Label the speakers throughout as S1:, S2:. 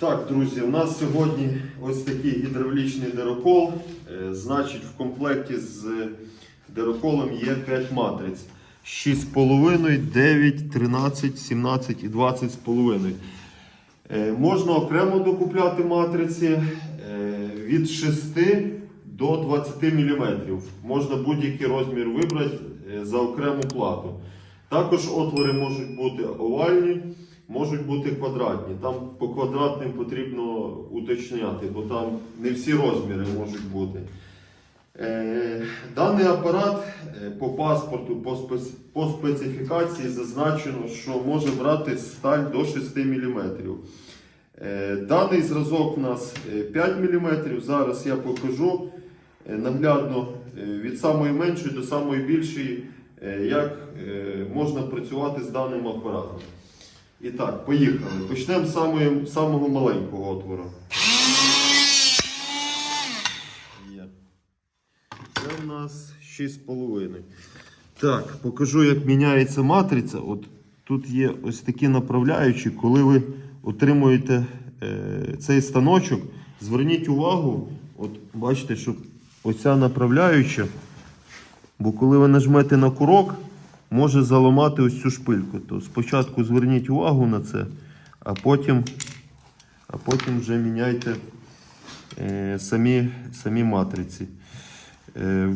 S1: Так, друзі, у нас сьогодні ось такий гідравлічний дирокол. Е, Значить, в комплекті з дироколом є 5 матриць. 6,5, 9, 13, 17 і 20,5. Е, Можна окремо докупляти матриці е, від 6 до 20 мм. Можна будь-який розмір вибрати за окрему плату. Також отвори можуть бути овальні, можуть бути квадратні. Там по квадратним потрібно уточняти, бо там не всі розміри можуть бути. Е, Даний апарат е, по паспорту, по, спец- по специфікації зазначено, що може брати сталь до 6 мм. Е, Даний зразок у нас е, 5 мм. Зараз я покажу наглядно від самої меншої до самої більшої, як можна працювати з даним апаратом. І так, поїхали. Почнемо з самої- самого маленького отвору. Це у нас 6,5. Так, покажу, як міняється матриця. От тут є ось такі направляючі, коли ви отримуєте е, цей станочок, зверніть увагу, от бачите, що оця направляюча, бо коли ви нажмете на курок, може заламати ось цю шпильку. То спочатку зверніть увагу на це, а потім, а потім вже міняйте е, самі, самі матриці. Е,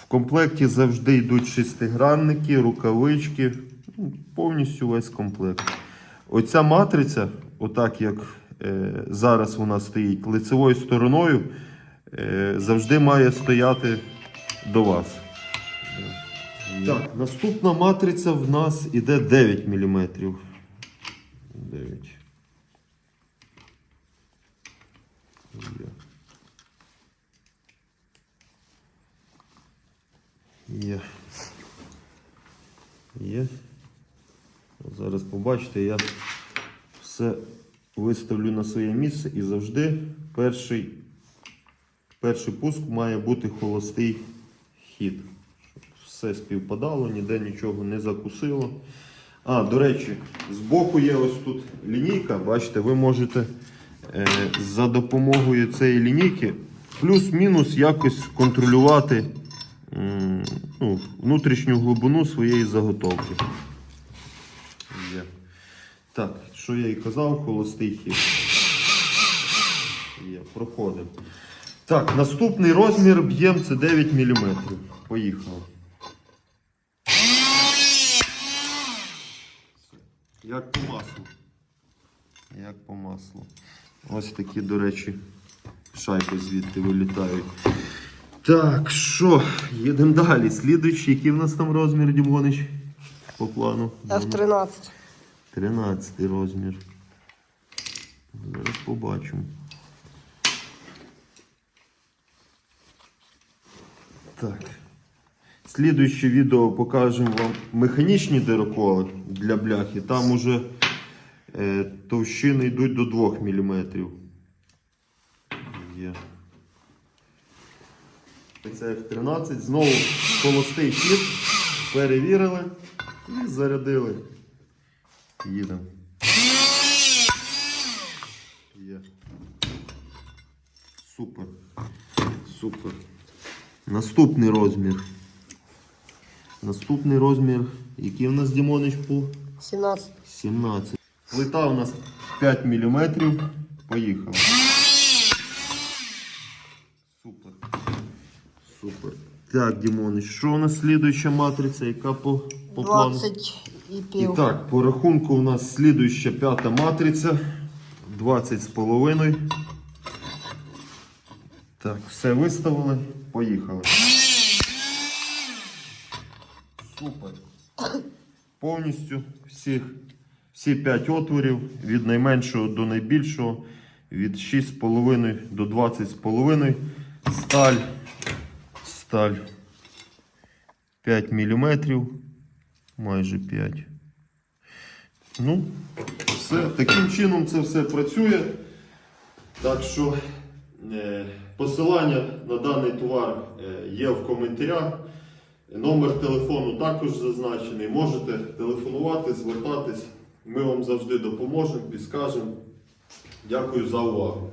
S1: В комплекті завжди йдуть шестигранники, рукавички, ну, повністю весь комплект. Оця матриця, отак як е, зараз вона стоїть лицевою стороною, е, завжди має стояти до вас. Так, наступна матриця в нас іде 9 мм. 9. Є. Є. От Зараз побачите, я все виставлю на своє місце і завжди перший, перший пуск має бути холостий хід. Все співпадало, ніде нічого не закусило. А, до речі, збоку є ось тут лінійка. Бачите, ви можете е, за допомогою цієї лінійки плюс-мінус якось контролювати м, ну, внутрішню глибину своєї заготовки. Є. Так, що я і казав, холостий хід. Є, проходимо. Так, наступний розмір б'єм це 9 мм. Поїхали. Як по маслу. Як по маслу. Ось такі, до речі, шайки звідти вилітають. Так, що, їдемо далі. Слідуючий, який в нас там розмір, Дімонич? По плану.
S2: F13.
S1: 13 розмір. Зараз побачимо. Так. Слідуюче відео покажемо вам механічні дироколи для бляхи. Там уже е, товщини йдуть до 2 мм. Є. Це F13. Знову холостий хід. Перевірили і зарядили. Їдемо. Супер. Супер. Наступний розмір. Наступний розмір. Який у нас Дімонич був?
S2: 17.
S1: 17. Плита у нас 5 мм. Поїхали. Супер. Супер. Так, Дімонич, що у нас слідуюча матриця? Яка по, по плану?
S2: 20 і
S1: І так, по рахунку у нас слідуюча п'ята матриця. 20 з половиною. Так, все виставили. Поїхали. Супер. Повністю всіх, всі 5 отворів від найменшого до найбільшого, від 6,5 до 20,5. Сталь. Сталь 5 мм. Майже 5. Ну, все. Таким чином це все працює. Так що е, посилання на даний товар е, є в коментарях. Номер телефону також зазначений. Можете телефонувати, звертатись. Ми вам завжди допоможемо, підскажемо. Дякую за увагу.